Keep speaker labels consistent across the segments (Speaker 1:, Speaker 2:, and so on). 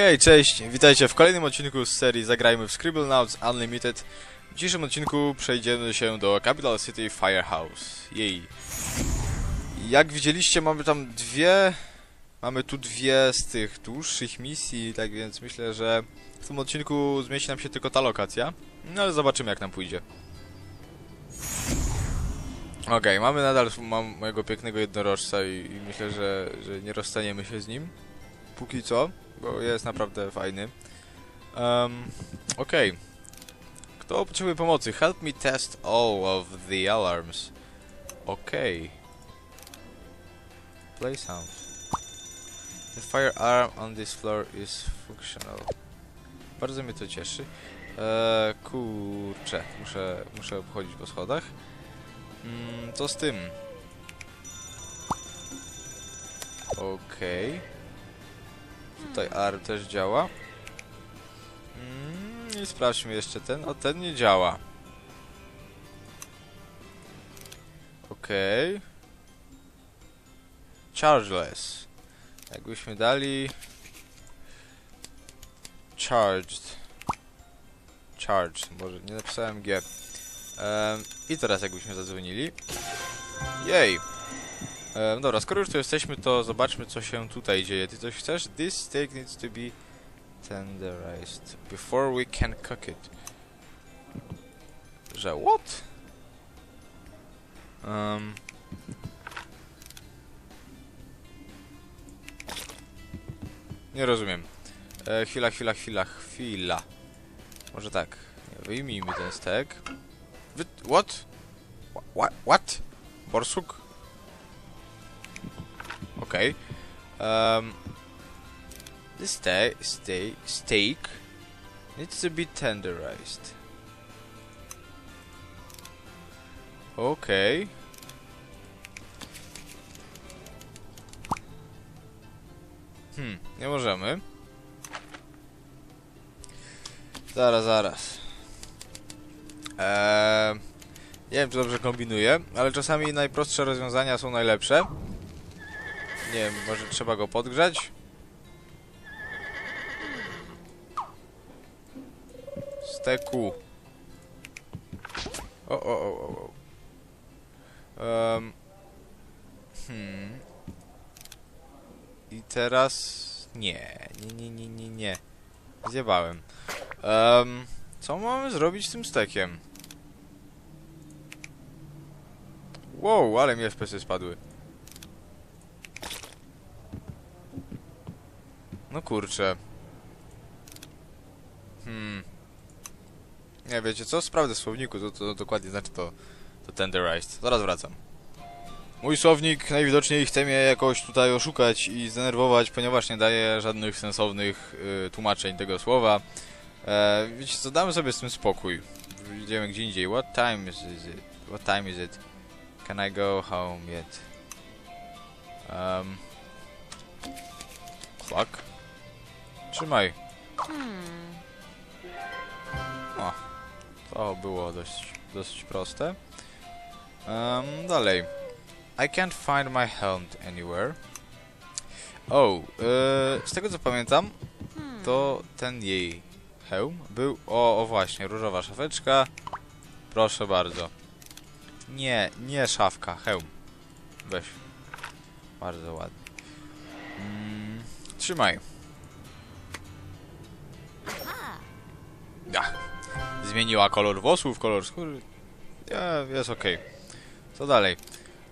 Speaker 1: Hej, cześć, witajcie w kolejnym odcinku z serii Zagrajmy w Scribblenauts Unlimited. W dzisiejszym odcinku przejdziemy się do Capital City Firehouse. Jej. Jak widzieliście, mamy tam dwie... Mamy tu dwie z tych dłuższych misji, tak więc myślę, że w tym odcinku zmieści nam się tylko ta lokacja. No ale zobaczymy jak nam pójdzie. Okej, mamy nadal mam mojego pięknego jednorożca i, i myślę, że, że nie rozstaniemy się z nim. Póki co, bo jest naprawdę fajny. Um, Okej. Kto potrzebuje pomocy? Help me test all of the alarms. Okej. Play sound. The firearm on this floor is functional. Bardzo mnie to cieszy. Eee, kurczę, muszę, muszę obchodzić po schodach. Mm, co z tym? Okej. Tutaj arm też działa. Mm, I sprawdźmy jeszcze ten. O, ten nie działa. Okej. Chargeless. Jakbyśmy dali... Charged. Charged. Może nie napisałem G. Em, I teraz jakbyśmy zadzwonili. Jej. Em, dobra, skoro już tu jesteśmy, to zobaczmy, co się tutaj dzieje. Ty coś chcesz? This steak needs to be tenderized before we can cook it. Że what? Um. Nie rozumiem. E, chwila, chwila, chwila, chwila. Może tak. Wyjmijmy ten stek. Wy... What? What? What? Borsuk? Okej. Um, the sta sta steak needs to be tenderized. Okej. Hmm, nie możemy. Zaraz, zaraz. Eee, nie wiem, czy dobrze kombinuję, ale czasami najprostsze rozwiązania są najlepsze. Nie wiem, może trzeba go podgrzać? Steku. O, o, o, o. Um. Hmm. I teraz... Nie, nie, nie, nie, nie, nie. Zjebałem. Um, co mamy zrobić z tym stekiem? Wow, ale mi FPS-y spadły. No kurczę. Hmm. Nie, wiecie co? Sprawdzę w słowniku, to, to dokładnie znaczy to, to tenderized. Zaraz wracam. Mój słownik najwidoczniej chce mnie jakoś tutaj oszukać i zdenerwować, ponieważ nie daje żadnych sensownych y, tłumaczeń tego słowa. E, wiecie co, damy sobie z tym spokój. Idziemy gdzie indziej. What time is it? What time is it? Can I go home yet? Um. Fuck. Trzymaj. O. To było dość, dość proste. Um, dalej. I can't find my helm anywhere. O, yy, z tego co pamiętam, to ten jej hełm był... O, o właśnie, różowa szafeczka. Proszę bardzo. Nie, nie szafka, hełm. Weź. Bardzo ładnie. Mm, trzymaj. Zmieniła kolor włosów, kolor skóry. Ja, jest okej. Co dalej?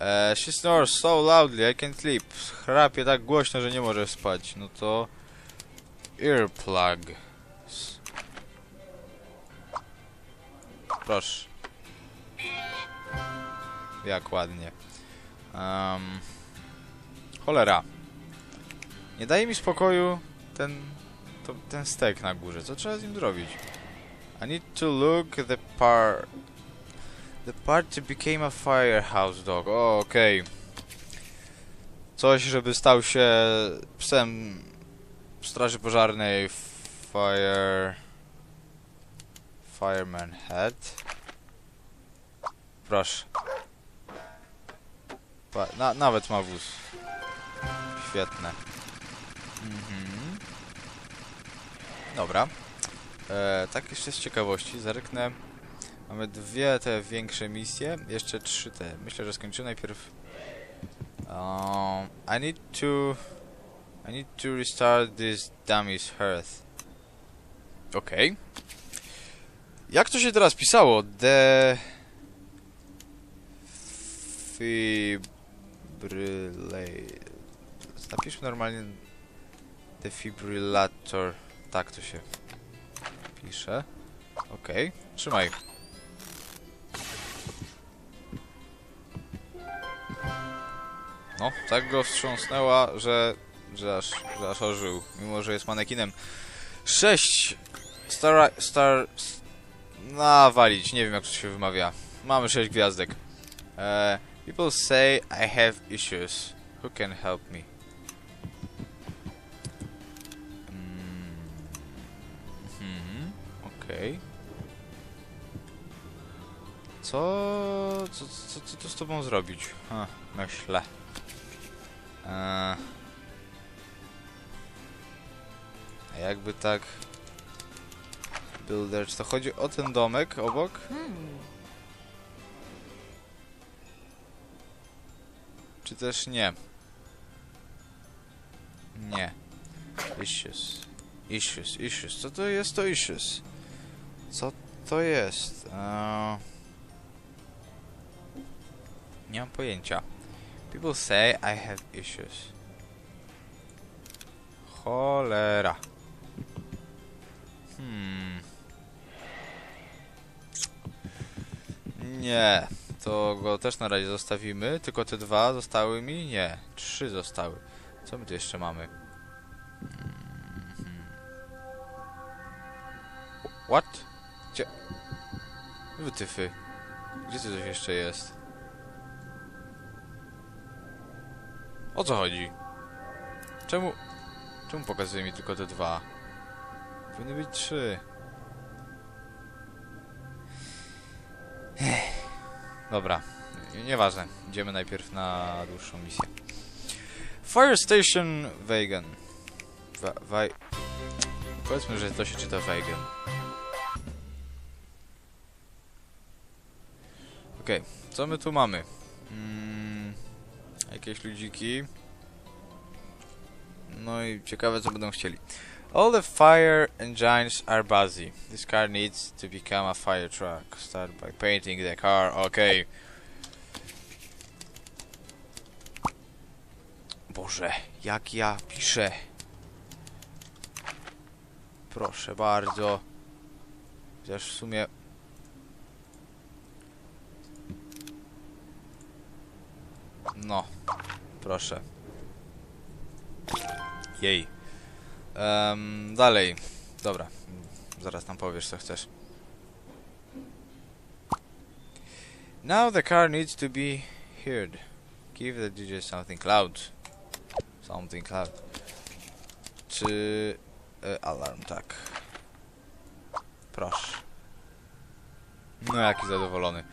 Speaker 1: E, she snores so loudly I can't sleep. Chrapie tak głośno, że nie może spać. No to... Earplug. Proszę. Jak ładnie. Um, cholera. Nie daje mi spokoju ten... To, ten stek na górze. Co trzeba z nim zrobić? I need to look the par... The party became a firehouse dog. O, okej. Coś, żeby stał się psem straży pożarnej Fire... Fireman Head. Proszę. Pa na nawet ma wóz. Świetne. Mhm. Dobra. E, tak jeszcze z ciekawości, zerknę. Mamy dwie te większe misje, jeszcze trzy te. Myślę, że skończę najpierw. Um, I need to... I need to restart this dummy's hearth. Okej. Jak to się teraz pisało? De... Fibrillate... Napiszmy normalnie... Defibryllator. Tak to się pisze. Okej, trzymaj. No, tak go wstrząsnęła, że, że, aż, że aż ożył, mimo że jest manekinem. 6 Star... Star... Nawalić, nie wiem jak to się wymawia. Mamy 6 gwiazdek. E, people say I have issues. Who can help me? Okej. Co, co, co, co tu z tobą zrobić? Ha, myślę. Eee. A jakby tak... Builders, to chodzi o ten domek obok? Czy też nie? Nie. Issues. Issues, issues. Co to jest to issues? Co to jest? Eee... Nie mam pojęcia. People say I have issues. Cholera. Hmm. Nie. To go też na razie zostawimy. Tylko te dwa zostały mi? Nie. Trzy zostały. Co my tu jeszcze mamy? Mhm. What? Gdzie? Wytyfy. Gdzie tu coś jeszcze jest? O co chodzi? Czemu... Czemu pokazuje mi tylko te dwa? Powinny być trzy. Dobra, nie- nieważne. Idziemy najpierw na dłuższą misję. Fire Station Wagon. Wa. Powiedzmy, że to się czyta Wagon. Okej, co my tu mamy? Mm, jakieś ludziki. No i ciekawe co będą chcieli. All the fire engines are busy. This car needs to become a fire truck. Start by painting the car. Okay. Boże, jak ja piszę. Proszę bardzo. Chociaż w sumie... No, proszę. Jej. Em, dalej. Dobra. Zaraz nam powiesz, co chcesz. Now the car needs to be heard. Give the DJ something loud. Something loud. Czy... E, alarm, tak. Proszę. No, jaki zadowolony.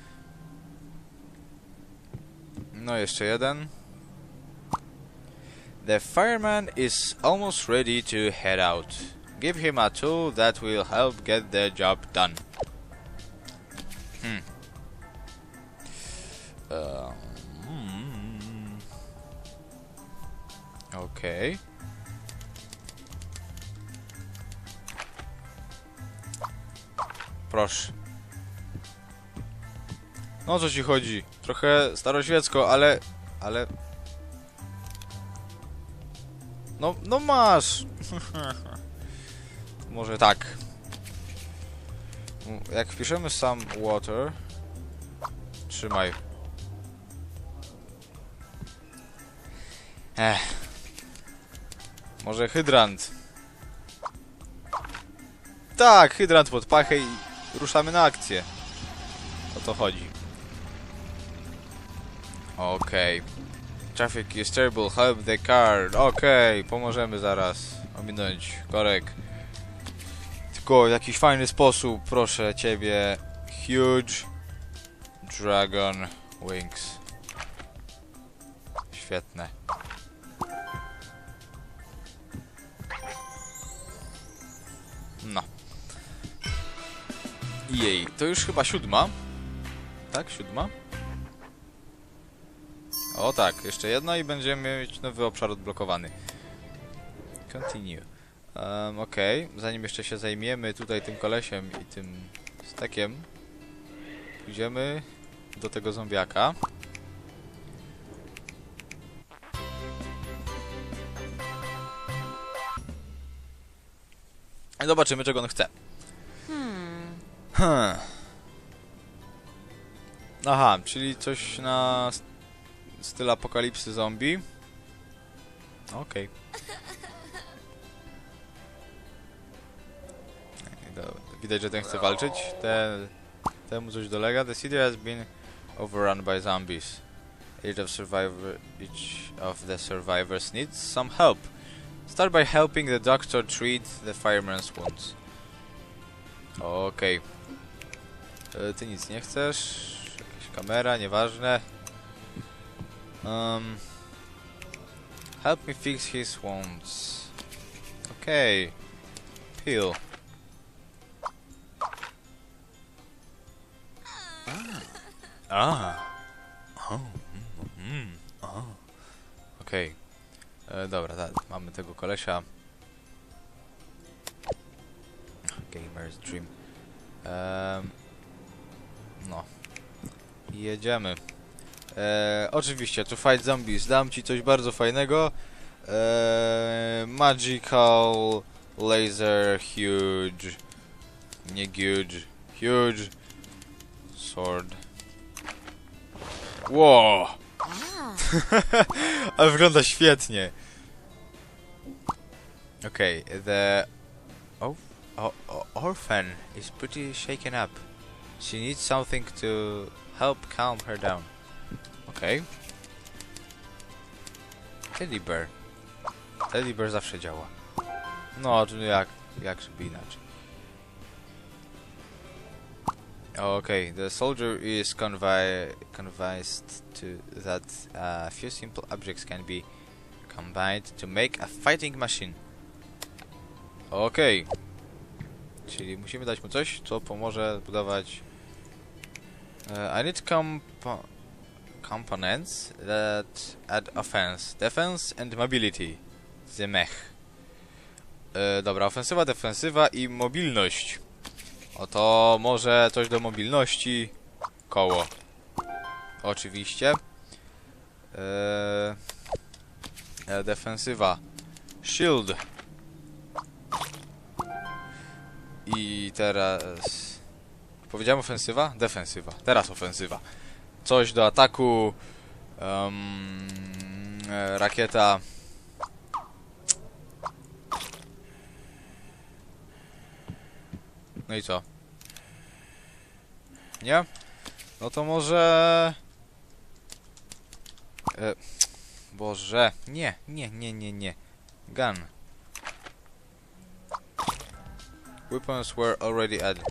Speaker 1: No, jeszcze jeden. The fireman is almost ready to head out. Give him a tool that will help get the job done. Hmm. Um. Okay. Proszę. No o co ci chodzi? Trochę staroświecko, ale... ale... No, no masz! Może tak. Jak wpiszemy sam water... Trzymaj. Ech. Może hydrant. Tak, hydrant pod pachę i ruszamy na akcję. O to chodzi. Okej. Traffic is terrible, help the car. Okej, pomożemy zaraz ominąć korek. Tylko w jakiś fajny sposób, proszę ciebie. Huge Dragon Wings. Świetne. No. Jej, to już chyba siódma. Tak, siódma? O tak, jeszcze jedna i będziemy mieć nowy obszar odblokowany. Continue. Um, Okej, zanim jeszcze się zajmiemy tutaj tym kolesiem i tym stekiem, pójdziemy do tego zombiaka. I zobaczymy, czego on chce. Hmm. Aha, czyli coś na styl apokalipsy zombie. Okej. Do- Widać, że ten chce walczyć. Ten, temu coś dolega. The city has been overrun by zombies. Each of, survivor, each of the survivors needs some help. Start by helping the doctor treat the fireman's wounds. Okej. E, Ty nic nie chcesz. Jakaś kamera, nieważne. Um, help me fix his wounds. Okay. Peel. Ah. Oh. Mm, mm, oh. Okej. E, Dobra, tak, mamy tego kolesia. Gamer's Dream. Em, no. Jedziemy. E, oczywiście, to fight zombies. Dam ci coś bardzo fajnego. E, magical laser huge. Nie huge. Huge sword. Wow! Ale wygląda świetnie. Okay, the oh, oh, orphan is pretty shaken up. She needs something to help calm her down. Okay. Teddy bear. Teddy bear zawsze działa. No, jak, jak żeby inaczej. Okay, the soldier is convi convinced to that a few simple objects can be combined to make a fighting machine. Okej. Czyli musimy dać mu coś, co pomoże budować... Uh, I need compo components that add offense, defense and mobility. The mech. E, dobra, ofensywa, defensywa i mobilność. Oto może coś do mobilności. Koło. Oczywiście. Eee, e, defensywa. Shield. I teraz... Powiedziałem ofensywa? Defensywa. Teraz ofensywa. Coś do ataku. e, rakieta. No i co? Nie? No to może... E, Boże, nie, nie, nie, nie, nie. Gun. Weapons were already added.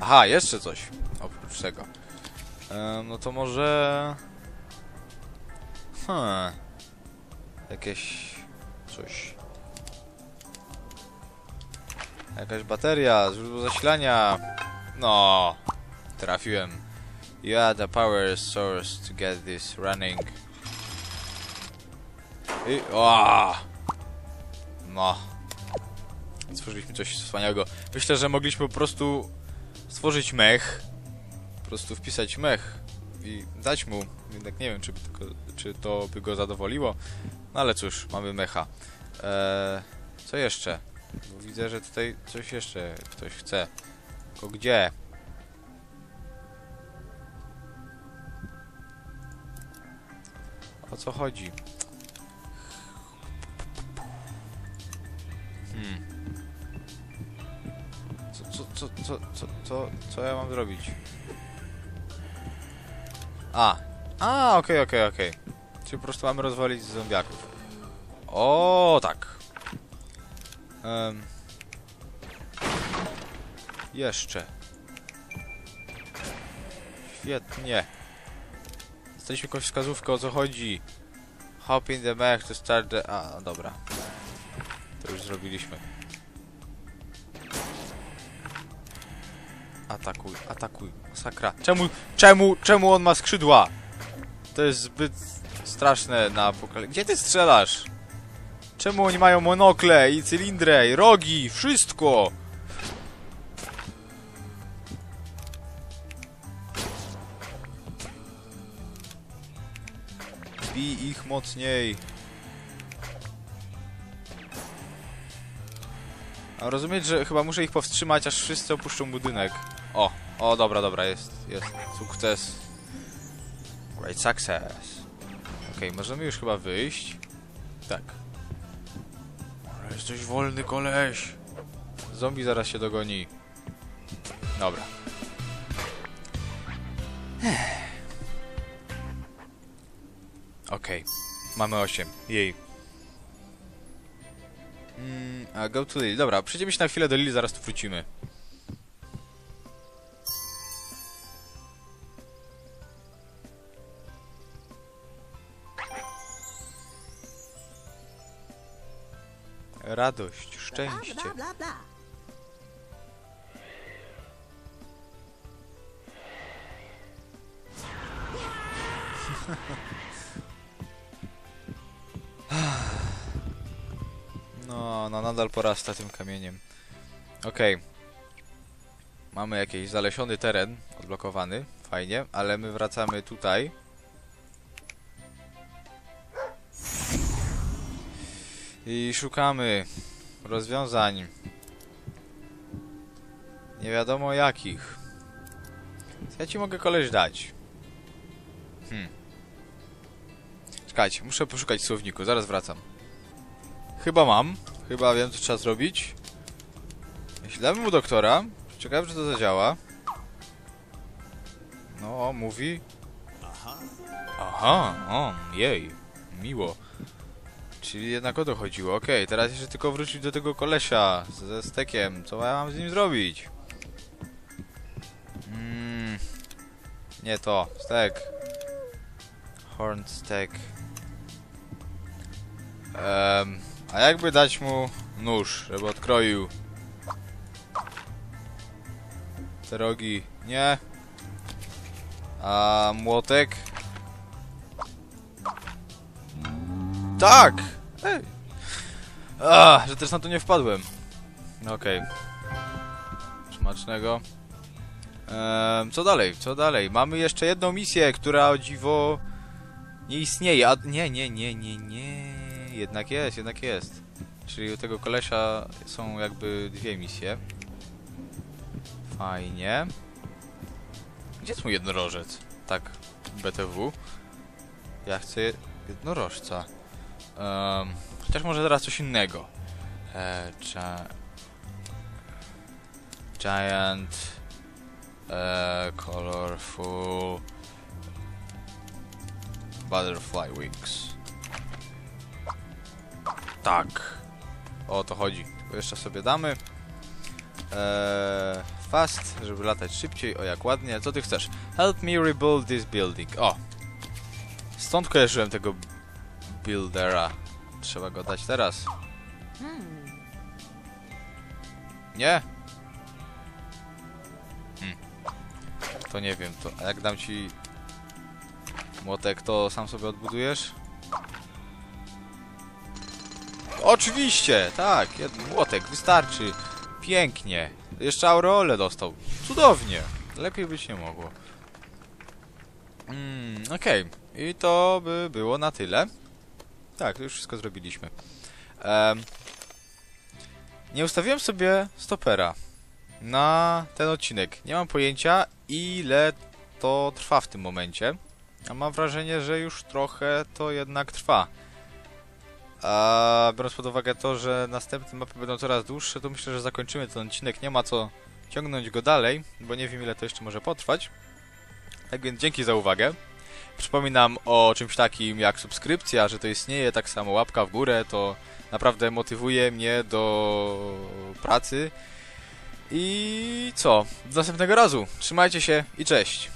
Speaker 1: Aha, jeszcze coś. Oprócz tego. No to może... Hmm. Jakieś... Coś. Jakaś bateria, źródło zasilania. No, trafiłem. You add a power source to get this running. I, o! No. Stworzyliśmy coś wspaniałego. Myślę, że mogliśmy po prostu stworzyć mech. Po prostu wpisać mech i dać mu. Jednak nie wiem, czy, tylko, czy to by go zadowoliło. No ale cóż, mamy mecha. Eee, co jeszcze? Bo widzę, że tutaj coś jeszcze ktoś chce. Tylko gdzie? O co chodzi? Hmm. Co, co, co, co, co, co ja mam zrobić? A. A, okej, okej, okej. Czyli po prostu mamy rozwalić zombiaków. O, tak. Em. Jeszcze. Świetnie. Dostaliśmy jakąś wskazówkę o co chodzi. Hop in the mech to start the... A, dobra. To już zrobiliśmy. Atakuj, atakuj. Masakra. Czemu, czemu, czemu on ma skrzydła? To jest zbyt straszne na pokale... Gdzie ty strzelasz? Czemu oni mają monokle i cylindrę i rogi? Wszystko! Bij ich mocniej. Rozumieć, że chyba muszę ich powstrzymać, aż wszyscy opuszczą budynek. O, o, dobra, dobra, jest, jest. Sukces. Great success. Okej, możemy już chyba wyjść. Tak. Ale jesteś wolny, koleś. Zombie zaraz się dogoni. Dobra. Okej, mamy 8. Jej. Mm, a go to Lily. Dobra, przejdziemy się na chwilę do Lily, zaraz tu wrócimy. Radość, szczęście. no nadal porasta tym kamieniem. Okej. Mamy jakiś zalesiony teren odblokowany. Fajnie, ale my wracamy tutaj. I szukamy rozwiązań. Nie wiadomo jakich. Ja ci mogę koleś dać? Hmm. Czekajcie, muszę poszukać słowniku, zaraz wracam. Chyba mam. Chyba wiem, co trzeba zrobić. Jeśli damy mu doktora, ciekawe, czy to zadziała. No, mówi. Aha, o, jej, miło. Czyli jednak o to chodziło. Okej, teraz jeszcze tylko wrócić do tego kolesia ze stekiem. Co ja mam z nim zrobić? Mm, nie to, stek. Horn steak. Em, a jakby dać mu nóż, żeby odkroił te rogi? Nie. A młotek? Tak! Ej. A, że też na to nie wpadłem. No Okej. Smacznego. Em, co dalej? Co dalej? Mamy jeszcze jedną misję, która o dziwo nie istnieje. A nie, nie, nie, nie, nie. Jednak jest, jednak jest. Czyli u tego kolesia są jakby dwie misje. Fajnie. Gdzie jest mój jednorożec? Tak, BTW. Ja chcę jednorożca. Um, chociaż może teraz coś innego. E, gia giant. E, colorful. Butterfly wings. Tak. O to chodzi. Tylko jeszcze sobie damy. Eee, fast, żeby latać szybciej. O, jak ładnie. Co ty chcesz? Help me rebuild this building. O! Stąd kojarzyłem tego buildera. Trzeba go dać teraz.
Speaker 2: Hmm.
Speaker 1: Nie? Hmm. To nie wiem. To, a jak dam ci młotek, to sam sobie odbudujesz? Oczywiście, tak, jed- młotek, wystarczy. Pięknie. Jeszcze aureolę dostał. Cudownie. Lepiej być nie mogło. Mm, okej. I to by było na tyle. Tak, to już wszystko zrobiliśmy. Em, nie ustawiłem sobie stopera na ten odcinek. Nie mam pojęcia, ile to trwa w tym momencie. A mam wrażenie, że już trochę to jednak trwa. A biorąc pod uwagę to, że następne mapy będą coraz dłuższe, to myślę, że zakończymy ten odcinek. Nie ma co ciągnąć go dalej, bo nie wiem ile to jeszcze może potrwać. Tak więc dzięki za uwagę. Przypominam o czymś takim jak subskrypcja, że to istnieje, tak samo łapka w górę, to naprawdę motywuje mnie do pracy. I co? Do następnego razu. Trzymajcie się i cześć.